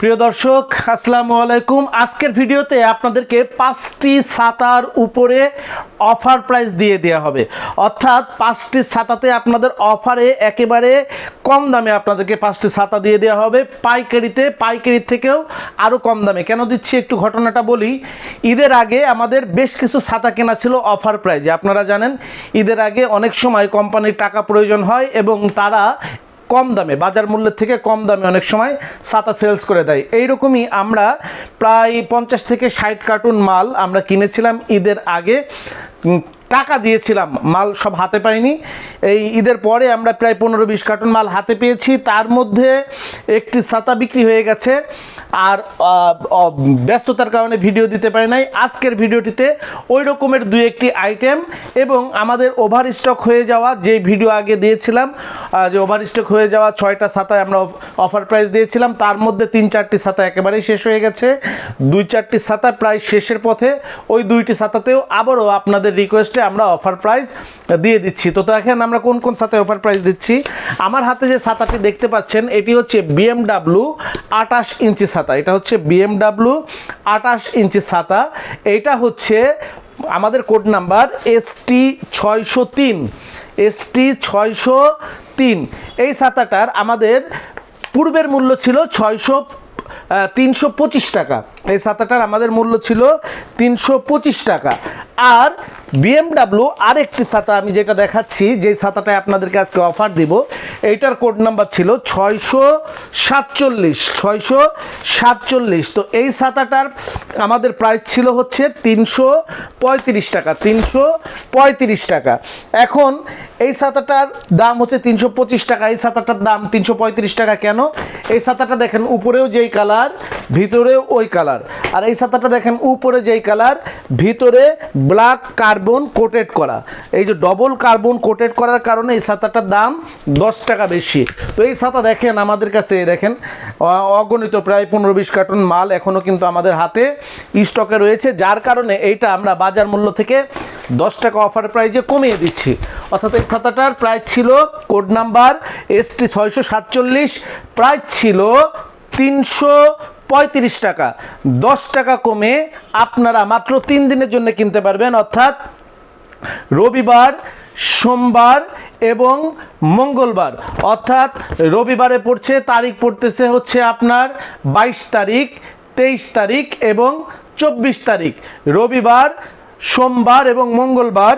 প্রিয় দর্শক, আসসালামু আলাইকুম। আজকের ভিডিওতে আপনাদেরকে পাঁচটি ছাতার উপরে অফার প্রাইস দিয়ে দেওয়া হবে। অর্থাৎ পাঁচটি ছাতাতে আপনাদের অফারে একেবারে কম দামে আপনাদেরকে পাঁচটি ছাতা দিয়ে দেওয়া হবে। পাইকারিতে পাইকারির থেকেও আরও কম দামে। কেন দিচ্ছি একটু ঘটনাটা বলি? ঈদের আগে আমাদের বেশ কিছু ছাতা কেনা ছিল অফার প্রাইজে। আপনারা জানেন, ঈদের আগে অনেক সময় কোম্পানির টাকা প্রয়োজন হয় এবং তারা কম দামে, বাজার মূল্যের থেকে কম দামে অনেক সময় ছাতা সেলস করে দেয়। এইরকমই আমরা প্রায় পঞ্চাশ থেকে ষাট কার্টুন মাল আমরা কিনেছিলাম ঈদের আগে টাকা দিয়েছিলাম, মাল সব হাতে পাইনি। এই ঈদের পরে আমরা প্রায় পনেরো বিশ কার্টুন মাল হাতে পেয়েছি। তার মধ্যে একটি ছাতা বিক্রি হয়ে গেছে। আর ব্যস্ততার কারণে ভিডিও দিতে পারি নাই। আজকের ভিডিওটিতে ওই রকমের দুই একটি আইটেম এবং আমাদের ওভার স্টক হয়ে যাওয়া যে ভিডিও আগে দিয়েছিলাম যে ওভার স্টক হয়ে যাওয়া ছয়টা ছাতায় আমরা অফার প্রাইস দিয়েছিলাম, তার মধ্যে তিন চারটি ছাতা একেবারেই শেষ হয়ে গেছে। দুই চারটি ছাতা প্রায় শেষের পথে ওই দুইটি ছাতাতেও আবারও আপনাদের রিকোয়েস্টে আমরা অফার প্রাইস দিয়ে দিচ্ছি। তো দেখেন আমরা কোন কোন সাথে অফার প্রাইস দিচ্ছি। আমার হাতে যে ছাতাটি দেখতে পাচ্ছেন, এটি হচ্ছে বিএমডাব্লু আটাশ ইঞ্চি ছাতা। এটা হচ্ছে বিএমডাব্লিউ আটাশ ইঞ্চি ছাতা। এইটা হচ্ছে আমাদের কোড নাম্বার এস টি ছয়শো তিন। এস টি ছয়শো তিন। এই ছাতাটার আমাদের পূর্বের মূল্য ছিল ছয়শো তিনশো পঁচিশ টাকা। এই ছাতাটার আমাদের মূল্য ছিল তিনশো পঁচিশ টাকা। আর বিএমডাব্লিউ আরেকটি ছাতা আমি যেটা দেখাচ্ছি, যে ছাতাটায় আপনাদেরকে আজকে অফার দিব, এইটার কোড নাম্বার ছিল ছয়শো সাতচল্লিশ ছয়শো সাতচল্লিশ। তো এই ছাতাটার আমাদের প্রাইস ছিল হচ্ছে তিনশো পঁয়ত্রিশ টাকা, তিনশো পঁয়ত্রিশ টাকা। এখন এই ছাতাটার দাম হচ্ছে তিনশো পঁচিশ টাকা, এই ছাতাটার দাম তিনশো পঁয়ত্রিশ টাকা কেন? এই ছাতাটা দেখেন, উপরেও যেই কালার ভিতরেও ওই কালার আর এই ছাতাটা দেখেন, উপরে যেই কালার, ভিতরে ব্ল্যাক কার্বন কোটেড করা। এই যে ডবল কার্বন কোটেড করার কারণে এই ছাতাটার দাম দশ টাকা বেশি। তো এই ছাতা দেখেন আমাদের কাছে দেখেন অগণিত, প্রায় পনেরো বিশ কার্টুন মাল এখনও কিন্তু আমাদের হাতে স্টকে রয়েছে। যার কারণে এইটা আমরা বাজার মূল্য থেকে দশ টাকা অফার প্রাইজে কমিয়ে দিচ্ছি। অর্থাৎ এই ছাতাটার প্রাইস ছিল কোড নাম্বার এস টি ছয়শো সাতচল্লিশ প্রাইস ছিল তিনশো পঁয়ত্রিশ টাকা। দশ টাকা কমে আপনারা মাত্র তিন দিনের জন্য কিনতে পারবেন, অর্থাৎ রবিবার, সোমবার এবং মঙ্গলবার। অর্থাৎ রবিবারে পড়ছে, তারিখ পড়তেছে হচ্ছে আপনার বাইশ তারিখ, তেইশ তারিখ এবং চব্বিশ তারিখ। রবিবার সোমবার এবং মঙ্গলবার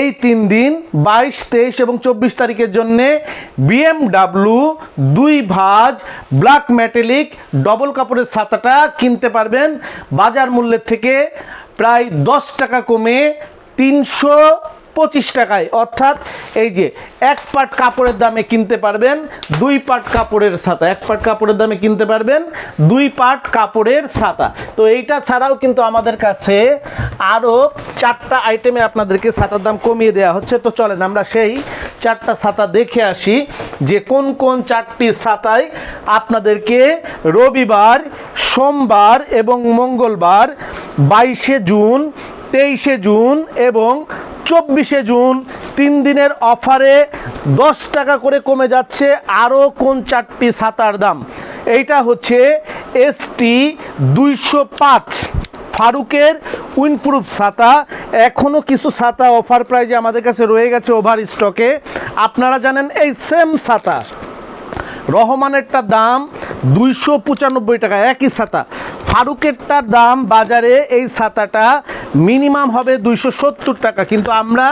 এই তিন দিন, বাইশ, তেইশ এবং চব্বিশ তারিখের জন্যে বিএমডাব্লু দুই ভাজ ব্ল্যাক ম্যাটেলিক ডবল কাপড়ের ছাতাটা কিনতে পারবেন। বাজার মূল্যের থেকে প্রায় দশ টাকা কমে তিনশো পঁচিশ টাকায়। অর্থাৎ এই যে এক পাট কাপড়ের দামে কিনতে পারবেন দুই পাট কাপড়ের ছাতা। এক পাট কাপড়ের দামে কিনতে পারবেন দুই পাট কাপড়ের ছাতা। তো এইটা ছাড়াও কিন্তু আমাদের কাছে আরও চারটা আইটেমে আপনাদেরকে ছাতার দাম কমিয়ে দেওয়া হচ্ছে। তো চলেন আমরা সেই চারটা ছাতা দেখে আসি যে কোন কোন চারটি ছাতায় আপনাদেরকে রবিবার, সোমবার এবং মঙ্গলবার বাইশে জুন তেইশে জুন এবং চব্বিশে জুন তিন দিনের অফারে দশ টাকা করে কমে যাচ্ছে আরও কোন চারটি ছাতার দাম? এইটা হচ্ছে এসটি দুইশো পাঁচ ফারুকের উইনপ্রুফ ছাতা এখনও কিছু ছাতা অফার প্রাইজে আমাদের কাছে রয়ে গেছে ওভার স্টকে। আপনারা জানেন এই সেম ছাতা রহমানেরটা দাম দুইশো পঁচানব্বই টাকা, একই ছাতা ফারুকেরটার দাম বাজারে এই ছাতাটা মিনিমাম হবে দুইশো সত্তর টাকা। কিন্তু আমরা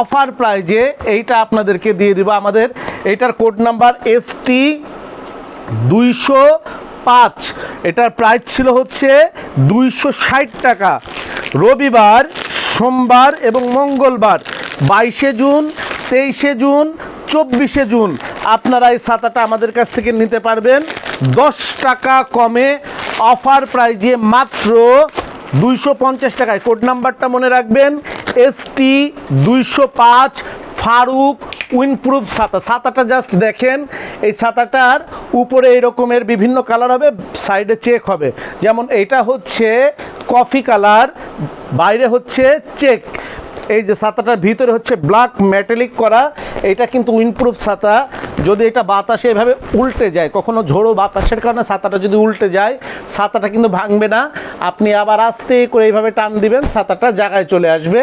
অফার প্রাইজে এইটা আপনাদেরকে দিয়ে দিব। আমাদের এইটার কোড নাম্বার এস টি দুইশো পাঁচ। এটার প্রাইস ছিল হচ্ছে দুইশো ষাট টাকা। রবিবার, সোমবার এবং মঙ্গলবার, বাইশে জুন, তেইশে জুন, চব্বিশে জুন। আপনারা এই ছাতাটা আমাদের কাছ থেকে নিতে পারবেন। দশ টাকা কমে অফার প্রাইজে মাত্র দুইশো পঞ্চাশ টাকায়। কোড নাম্বারটা মনে রাখবেন এস টি দুইশো পাঁচ ফারুক উইনপ্রুফ ছাতা। ছাতাটা জাস্ট দেখেন, এই ছাতাটার উপরে এই রকমের বিভিন্ন কালার হবে, সাইডে চেক হবে। যেমন এটা হচ্ছে কফি কালার, বাইরে হচ্ছে চেক। এই যে ছাতাটার ভিতরে হচ্ছে ব্ল্যাক মেটালিক করা, এটা কিন্তু উইনপ্রুফ ছাতা। যদি এটা বাতাসে এভাবে উল্টে যায়, কখনো ঝোড়ো বাতাসের কারণে ছাতাটা যদি উল্টে যায়, ছাতাটা কিন্তু ভাঙবে না। আপনি আবার আস্তে করে এইভাবে টান দিবেন, ছাতাটা জায়গায় চলে আসবে।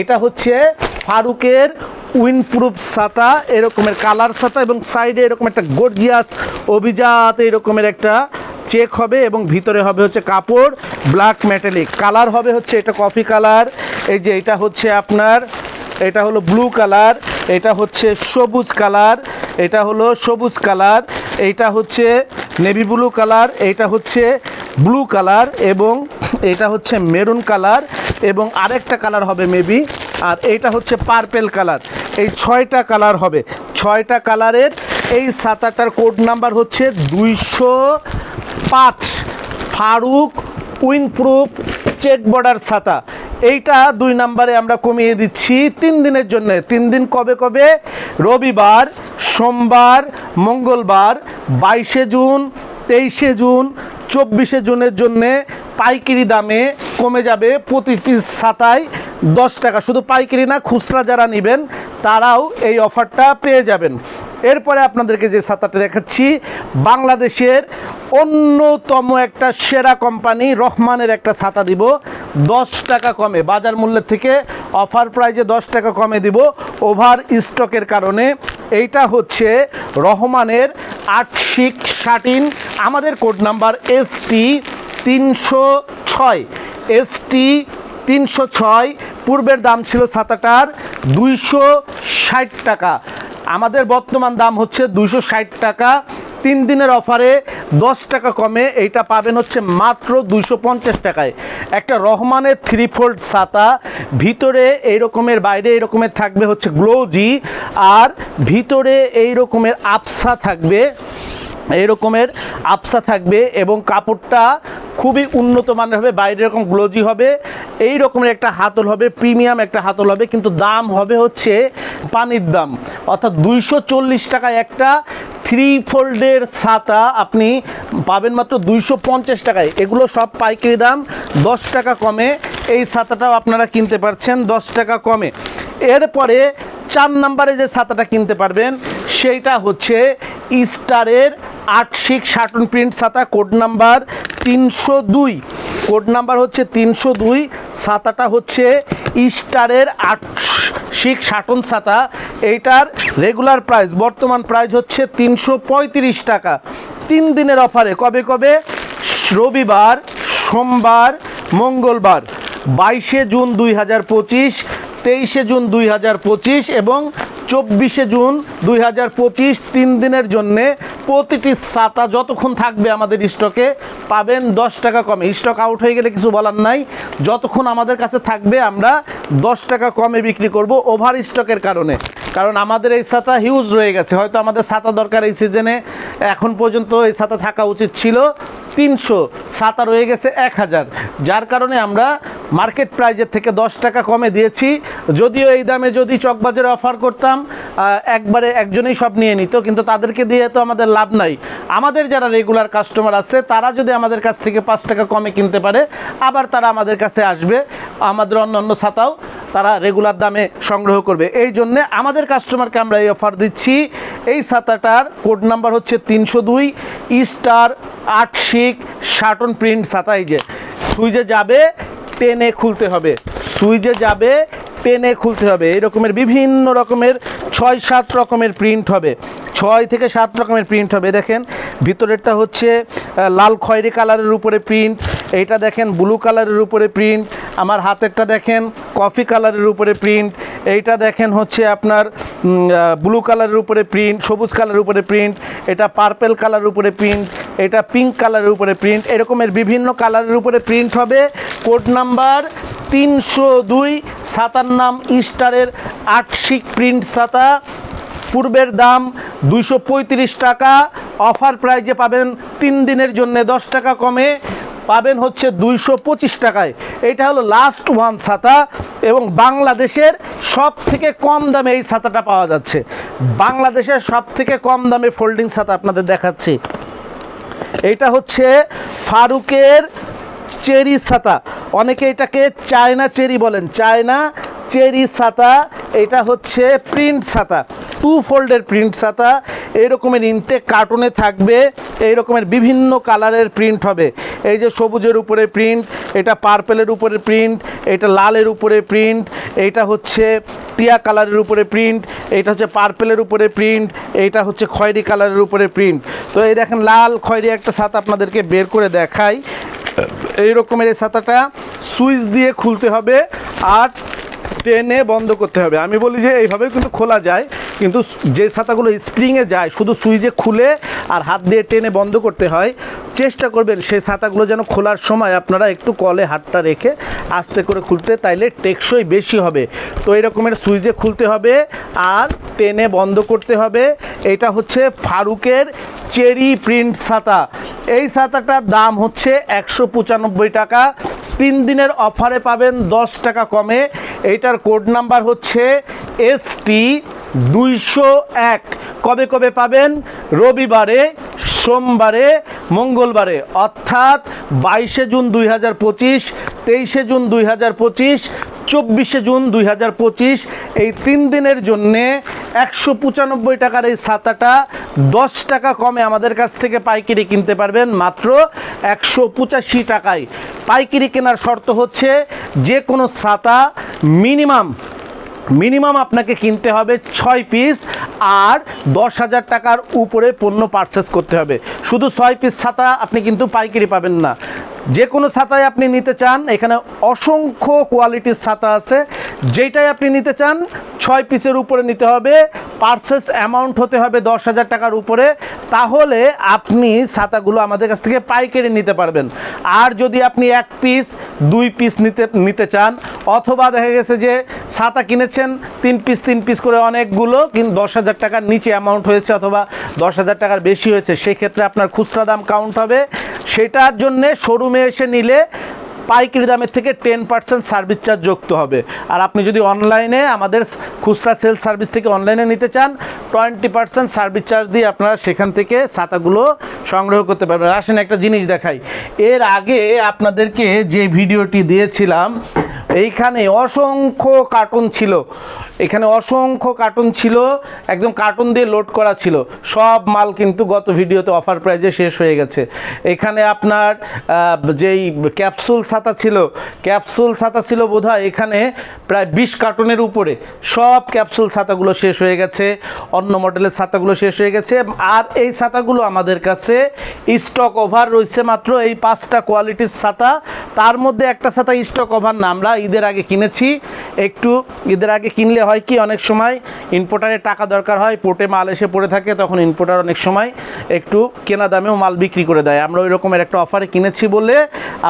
এটা হচ্ছে ফারুকের উইনপ্রুফ ছাতা, এরকমের কালার ছাতা এবং সাইডে এরকম একটা গর্জিয়াস অভিজাত এরকমের একটা চেক হবে এবং ভিতরে হবে হচ্ছে কাপড় ব্ল্যাক মেটালিক কালার হবে হচ্ছে এটা কফি কালার এই যে এটা হচ্ছে আপনার, এটা হলো ব্লু কালার এটা হচ্ছে সবুজ কালার এটা হলো সবুজ কালার এইটা হচ্ছে নেভি ব্লু কালার এইটা হচ্ছে ব্লু কালার এবং এটা হচ্ছে মেরুন কালার এবং আরেকটা কালার হবে মেবি আর এইটা হচ্ছে পার্পেল কালার এই ছয়টা কালার হবে। ছয়টা কালারের এই সাত সাতাটার কোড নাম্বার হচ্ছে দুইশো পাঁচ, ফারুক, উইনপ্রুফ, চেক বর্ডার ছাতা। এইটা দুই নাম্বারে আমরা কমিয়ে দিচ্ছি তিন দিনের জন্য। তিন দিন কবে কবে? রবিবার, সোমবার, মঙ্গলবার, বাইশে জুন, তেইশে জুন, চব্বিশে জুনের জন্যে পাইকারি দামে কমে যাবে প্রতিটি ছাতায় দশ টাকা। শুধু পাইকারি না, খুচরা যারা নেবেন, তারাও এই অফারটা পেয়ে যাবেন। এরপরে আপনাদেরকে যে ছাতাটা দেখাচ্ছি, বাংলাদেশের অন্যতম একটা সেরা কোম্পানি রহমানের একটা ছাতা দিব, দশ টাকা কমে। বাজার মূল্যের থেকে অফার প্রাইজে দশ টাকা কমে দিব ওভার স্টকের কারণে। এইটা হচ্ছে রহমানের আটশিক শাটিন, আমাদের কোড নাম্বার এস টি তিনশো ছয়। এস টি তিনশো ছয়, পূর্বের দাম ছিল ছাতাটার দুইশো ষাট টাকা। আমাদের বর্তমান দাম হচ্ছে দুইশো ষাট টাকা। তিন দিনের অফারে দশ টাকা কমে, এইটা পাবেন হচ্ছে মাত্র দুশো পঞ্চাশ টাকায়। একটা রহমানের থ্রি ফোল্ড ছাতা, ভিতরে এই রকমের বাইরে এই রকমের থাকবে হচ্ছে গ্লোজি, আর ভিতরে এই রকমের আপসা থাকবে এই রকমের আবসা থাকবে এবং কাপড়টা খুবই উন্নত মানের হবে বাইরে এরকম গ্লোজি হবে। এই রকমের একটা হাতল হবে প্রিমিয়াম একটা হাতল হবে, কিন্তু দাম হবে হচ্ছে পানির দাম। অর্থাৎ দুইশো টাকায় একটা থ্রি ফোল্ডের ছাতা আপনি পাবেন মাত্র দুইশো পঞ্চাশ টাকায়। এগুলো সব পাইকারি দাম, দশ টাকা কমে। এই ছাতাটাও আপনারা কিনতে পারছেন দশ টাকা কমে। এরপরে চার নাম্বারে যে ছাতাটা কিনতে পারবেন, সেইটা হচ্ছে স্টারের আটশিক শাটন প্রিন্ট ছাতা কোড নাম্বার তিনশো দুই। কোড নাম্বার হচ্ছে তিনশো দুই, ছাতাটা হচ্ছে স্টারের আটশিক শাটন ছাতা। এইটার রেগুলার প্রাইস বর্তমান প্রাইস হচ্ছে তিনশো পঁয়ত্রিশ টাকা। তিন দিনের অফারে কবে কবে? রবিবার, সোমবার, মঙ্গলবার। বাইশে জুন দুই হাজার পঁচিশ, তেইশে জুন দুই হাজার পঁচিশ এবং চব্বিশে জুন দুই হাজার পঁচিশ, তিন দিনের জন্যে প্রতিটি ছাতা যতক্ষণ থাকবে আমাদের স্টকে পাবেন দশ টাকা কমে। স্টক আউট হয়ে গেলে কিছু বলার নাই। যতক্ষণ আমাদের কাছে থাকবে আমরা দশ টাকা কমে বিক্রি করব ওভার স্টকের কারণে। কারণ আমাদের এই ছাতা হিউজ রয়ে গেছে। হয়তো আমাদের ছাতা দরকার এই সিজনে এখন পর্যন্ত এই ছাতা থাকা উচিত ছিল তিনশো। ছাতা রয়ে গেছে এক হাজার। যার কারণে আমরা মার্কেট প্রাইজের থেকে দশ টাকা কমে দিয়েছি। যদিও এই দামে যদি চকবাজারে অফার করতাম একবারে একজনেই সব নিয়ে নিত, কিন্তু তাদেরকে দিয়ে তো আমাদের লাভ নাই। আমাদের যারা রেগুলার কাস্টমার আছে, তারা যদি আমাদের কাছ থেকে পাঁচ টাকা কমে কিনতে পারে, আবার তারা আমাদের কাছে আসবে। আমাদের অন্য অন্য ছাতাও তারা রেগুলার দামে সংগ্রহ করবে। এই জন্যে আমাদের কাস্টমারকে আমরা এই অফার দিচ্ছি। এই ছাতাটার কোড নাম্বার হচ্ছে তিনশো দুই স্টার আটশিক শাটন প্রিন্ট ছাতা। এই যে সুইজে যাবে টেনে খুলতে হবে। সুইজে যাবে টেনে খুলতে হবে। এই রকমের বিভিন্ন রকমের ছয় সাত রকমের প্রিন্ট হবে। ছয় থেকে সাত রকমের প্রিন্ট হবে। দেখেন, ভিতরেরটা হচ্ছে লাল খয়েরি কালারের উপরে প্রিন্ট এইটা দেখেন ব্লু কালারের উপরে প্রিন্ট আমার হাতেরটা দেখেন কফি কালারের উপরে প্রিন্ট এইটা দেখেন হচ্ছে আপনার ব্লু কালারের উপরে প্রিন্ট সবুজ কালারের উপরে প্রিন্ট এটা পার্পেল কালারের উপরে প্রিন্ট এটা পিঙ্ক কালারের উপরে প্রিন্ট এরকমের বিভিন্ন কালারের উপরে প্রিন্ট হবে। কোড নাম্বার তিনশো দুই ছাতার নাম স্টারের আটশিক প্রিন্ট সাতা পূর্বের দাম দুইশো পঁয়ত্রিশ টাকা অফার প্রাইজে পাবেন তিন দিনের জন্য দশ টাকা কমে, পাবেন হচ্ছে দুইশো পঁচিশ টাকায়। এটা হলো লাস্ট ওয়ান ছাতা এবং বাংলাদেশের সব থেকে কম দামে এই ছাতাটা পাওয়া যাচ্ছে। বাংলাদেশের সব থেকে কম দামে ফোল্ডিং ছাতা আপনাদের দেখাচ্ছি। এটা হচ্ছে ফারুকের চেরি ছাতা। অনেকে এটাকে চায়না চেরি বলেন। চায়না চেরি ছাতা, এটা হচ্ছে প্রিন্ট ছাতা, টু ফোল্ডের প্রিন্ট ছাতা। এই রকমের ইনটেক কার্টুনে থাকবে এই রকমের বিভিন্ন কালারের প্রিন্ট হবে। এই যে সবুজের উপরে প্রিন্ট, এটা পার্পেলের উপরে প্রিন্ট, এটা লালের উপরে প্রিন্ট এইটা হচ্ছে টিয়া কালারের উপরে প্রিন্ট এইটা হচ্ছে পার্পেলের উপরে প্রিন্ট এইটা হচ্ছে খয়েরি কালারের উপরে প্রিন্ট। তো এই দেখেন, লাল খয়েরি একটা ছাতা আপনাদেরকে বের করে দেখাই। এই রকমের এই ছাতাটা সুইচ দিয়ে খুলতে হবে, আর টেনে বন্ধ করতে হবে। আমি বলি যে এইভাবে কিন্তু খোলা যায়, কিন্তু যে ছাতাগুলো স্প্রিংয়ে যায়, শুধু সুইচে খুলে আর হাত দিয়ে টেনে বন্ধ করতে হয়, চেষ্টা করবেন সেই ছাতাগুলো যেন খোলার সময় আপনারা একটু কলে হাতটা রেখে আস্তে করে খুলতে, তাইলে টেকসই বেশি হবে। তো এই রকমের সুইচে খুলতে হবে আর টেনে বন্ধ করতে হবে। এটা হচ্ছে ফারুকের চেরি প্রিন্ট ছাতা। এই ছাতাটার দাম হচ্ছে একশো পঁচানব্বই টাকা। তিন দিনের অফারে পাবেন দশ টাকা কমে। এইটার কোড নাম্বার হচ্ছে এস টি দুইশো এক। কবে কবে পাবেন? রবিবারে, সোমবারে, মঙ্গলবারে। অর্থাৎ বাইশে জুন দুই হাজার পঁচিশ, তেইশে জুন দুই হাজার পঁচিশ চব্বিশে জুন দুই হাজার পঁচিশ, এই তিন দিনের জন্যে একশো পঁচানব্বই টাকার এই ছাতাটা দশ টাকা কমে আমাদের কাছ থেকে পাইকারি কিনতে পারবেন, মাত্র একশো পঁচাশি টাকায়। পাইকারি কেনার শর্ত হচ্ছে যে কোনো ছাতা মিনিমাম মিনিমাম আপনাকে কিনতে হবে ছয় পিস আর দশ হাজার টাকার উপরে পণ্য পারচেস করতে হবে। শুধু ছয় পিস ছাতা আপনি কিন্তু পাইকারি পাবেন না। যে কোনো ছাতায় আপনি নিতে চান, এখানে অসংখ্য কোয়ালিটির ছাতা আছে। যেটাই আপনি নিতে চান, ছয় পিসের উপরে নিতে হবে পার্সেস অ্যামাউন্ট হতে হবে দশ হাজার টাকার উপরে, তাহলে আপনি ছাতাগুলো আমাদের কাছ থেকে পাইকারি নিতে পারবেন। আর যদি আপনি এক পিস, দুই পিস নিতে নিতে চান, অথবা দেখা গেছে যে ছাতা কিনেছেন, তিন পিস তিন পিস করে অনেকগুলো, কিন্তু দশ হাজার টাকার নিচে অ্যামাউন্ট হয়েছে অথবা দশ হাজার টাকার বেশি হয়েছে সেই ক্ষেত্রে আপনার খুচরা দাম কাউন্ট হবে। সেটার জন্যে শোরুমে এসে নিলে পাইকারি দামের থেকে টেন পার্সেন্ট সার্ভিস চার্জ যুক্ত হবে। আর আপনি যদি অনলাইনে আমাদের খুচরা সেল সার্ভিস থেকে অনলাইনে নিতে চান টোয়েন্টি পার্সেন্ট সার্ভিস চার্জ দিয়ে আপনারা সেখান থেকে ছাতাগুলো সংগ্রহ করতে পারবেন। আসেন একটা জিনিস দেখাই। এর আগে আপনাদেরকে যে ভিডিওটি দিয়েছিলাম, এইখানে অসংখ্য কার্টুন ছিল। এখানে অসংখ্য কার্টুন ছিল, একদম কার্টুন দিয়ে লোড করা ছিল। সব মাল কিন্তু গত ভিডিওতে অফার প্রাইজে শেষ হয়ে গেছে। এখানে আপনার যেই ক্যাপসুল ছাতা ছিল, ক্যাপসুল ছাতা ছিল বোধহয় এখানে প্রায় বিশ কার্টনের উপরে। সব ক্যাপসুল ছাতাগুলো শেষ হয়ে গেছে, অন্য মডেলের ছাতাগুলো শেষ হয়ে গেছে, আর এই ছাতাগুলো আমাদের কাছে স্টক ওভার রয়েছে মাত্র এই পাঁচটা কোয়ালিটির ছাতা। তার মধ্যে একটা ছাতা স্টক ওভার না, আমরা ঈদের আগে কিনেছি। একটু ঈদের আগে কিনলে হয় কি, অনেক সময় ইম্পোর্টারের টাকা দরকার হয় পোর্টে মাল এসে পড়ে থাকে, তখন ইম্পোর্টার অনেক সময় একটু কেনা দামেও মাল বিক্রি করে দেয়। আমরা ওই রকমের একটা অফারে কিনেছি বলে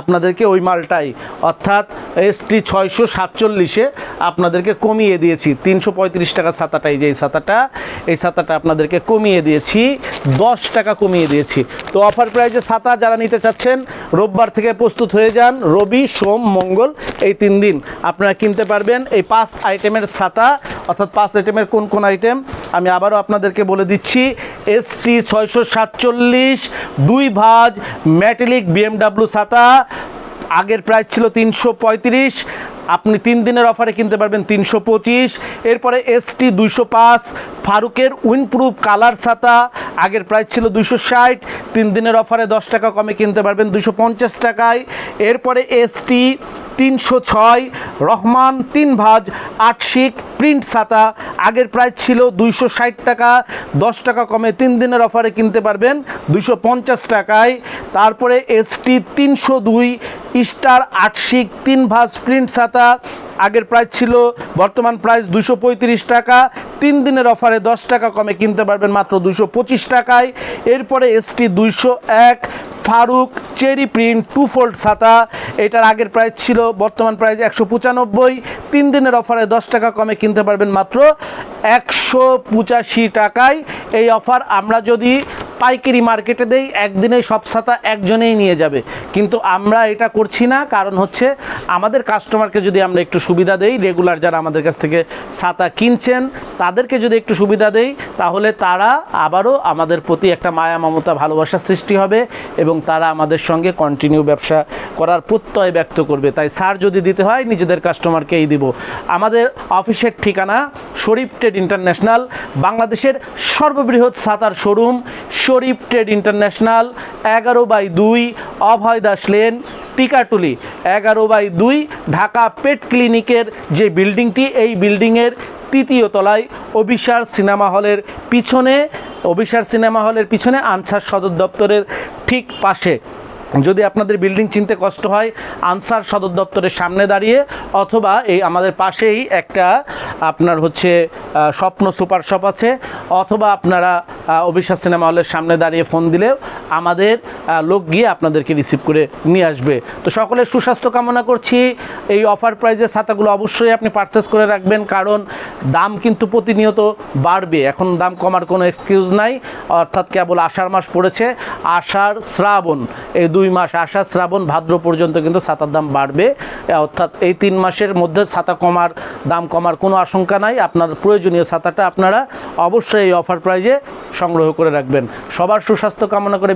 আপনাদেরকে ওই মালটাই অর্থাৎ এস টি ছয়শো সাতচল্লিশে আপনাদেরকে কমিয়ে দিয়েছি। তিনশো পঁয়ত্রিশ টাকা ছাতাটাই যে এই ছাতাটা এই ছাতাটা আপনাদেরকে কমিয়ে দিয়েছি। দশ টাকা কমিয়ে দিয়েছি। তো অফার প্রাইজে ছাতা যারা নিতে চাচ্ছেন, রোববার থেকে প্রস্তুত হয়ে যান। রবি, সোম, মঙ্গল, এই তিন দিন আপনারা কিনতে পারবেন এই পাঁচ আইটেমের ছাতা। অর্থাৎ পাঁচ আইটেমের কোন কোন আইটেম আমি আবারও আপনাদেরকে বলে দিচ্ছি এস টি ছয়শো সাতচল্লিশ, দুই ভাজ ম্যাটেলিক বিএমডাব্লিউ ছাতা আগের প্রাইস ছিল তিনশো পঁয়ত্রিশ, আপনি তিন দিনের অফারে কিনতে পারবেন তিনশো পঁচিশ। এরপরে এস টি দুইশো পাঁচ, ফারুকের উইনপ্রুফ কালার ছাতা, আগের প্রাইস ছিল দুশো ষাট, তিন দিনের অফারে দশ টাকা কমে কিনতে পারবেন দুশো পঞ্চাশ টাকায়। এরপরে এস টি তিনশো ছয়, রহমান তিন ভাজ আটশিক প্রিন্ট ছাতা, আগের প্রাইস ছিল দুইশো ষাট টাকা, দশ টাকা কমে তিন দিনের অফারে কিনতে পারবেন দুইশো পঞ্চাশ টাকায়। তারপরে এসটি তিনশো দুই স্টার আটশিক, তিন ভাজ প্রিন্ট ছাতা, আগের প্রাইস ছিল, বর্তমান প্রাইস দুশো টাকা, তিন দিনের অফারে দশ টাকা কমে কিনতে পারবেন মাত্র দুশো পঁচিশ টাকায়। এরপরে এসটি দুইশো এক, Faruk cherry print two fold ছাতা, এটার আগের প্রাইস ছিল, বর্তমান প্রাইস একশো পঁচানব্বই, তিন দিনের অফারে দশ টাকা কমে কিনতে পারবেন মাত্র একশো পঁচাশি টাকায়। এই অফার আমরা যদি পাইকারি মার্কেটে দেই, একদিনেই সব ছাতা একজনেই নিয়ে যাবে। কিন্তু আমরা এটা করছি না, কারণ হচ্ছে আমাদের কাস্টমারকে যদি আমরা একটু সুবিধা দেই রেগুলার যারা আমাদের কাছ থেকে ছাতা কিনছেন, তাদেরকে যদি একটু সুবিধা দেই, তাহলে তারা আবারও আমাদের প্রতি একটা মায়া, মমতা ভালোবাসা সৃষ্টি হবে এবং তারা আমাদের সঙ্গে কন্টিনিউ ব্যবসা করার প্রত্যয় ব্যক্ত করবে। তাই সার যদি দিতে হয়, নিজেদের কাস্টমারকেই দিব। আমাদের অফিসের ঠিকানা শরীফ ট্রেড ইন্টারন্যাশনাল, বাংলাদেশের সর্ববৃহৎ ছাতার শোরুম শরীফ ট্রেড ইন্টারন্যাশনাল, এগারো বাই দুই, অভয় দাস লেন, টিকাটুলি। এগারো বাই দুই, ঢাকা পেট ক্লিনিকের যে বিল্ডিংটি, এই বিল্ডিংয়ের তৃতীয় তলায় অভিসার সিনেমা হলের পিছনে, অভিসার সিনেমা হলের পিছনে আনসার সদর দপ্তরের ঠিক পাশে। যদি আপনাদের বিল্ডিং চিনতে কষ্ট হয়, আনসার সদর দপ্তরের সামনে দাঁড়িয়ে, অথবা এই আমাদের পাশেই একটা আপনার হচ্ছে স্বপ্ন সুপার শপ আছে, অথবা আপনারা অভিশাস সিনেমা হলের সামনে দাঁড়িয়ে ফোন দিলেও আমাদের লোক গিয়ে আপনাদেরকে রিসিভ করে নিয়ে আসবে। তো সকলের সুস্বাস্থ্য কামনা করছি। এই অফার প্রাইজের ছাতাগুলো অবশ্যই আপনি পারচেস করে রাখবেন, কারণ দাম কিন্তু প্রতিনিয়ত বাড়বে। এখন দাম কমার কোনো এক্সকিউজ নাই, অর্থাৎ কেবল আষাঢ় মাস পড়েছে। আষাঢ় শ্রাবণ, এই দুই মাস আষাঢ় শ্রাবণ ভাদ্র পর্যন্ত কিন্তু ছাতার দাম বাড়বে। অর্থাৎ এই তিন মাসের মধ্যে ছাতা কমার, দাম কমার কোনো আশঙ্কা নাই। আপনার প্রয়োজনীয় ছাতাটা আপনারা অবশ্যই এই অফার প্রাইজে সংগ্রহ করে রাখবেন। সবার সুস্বাস্থ্য কামনা করে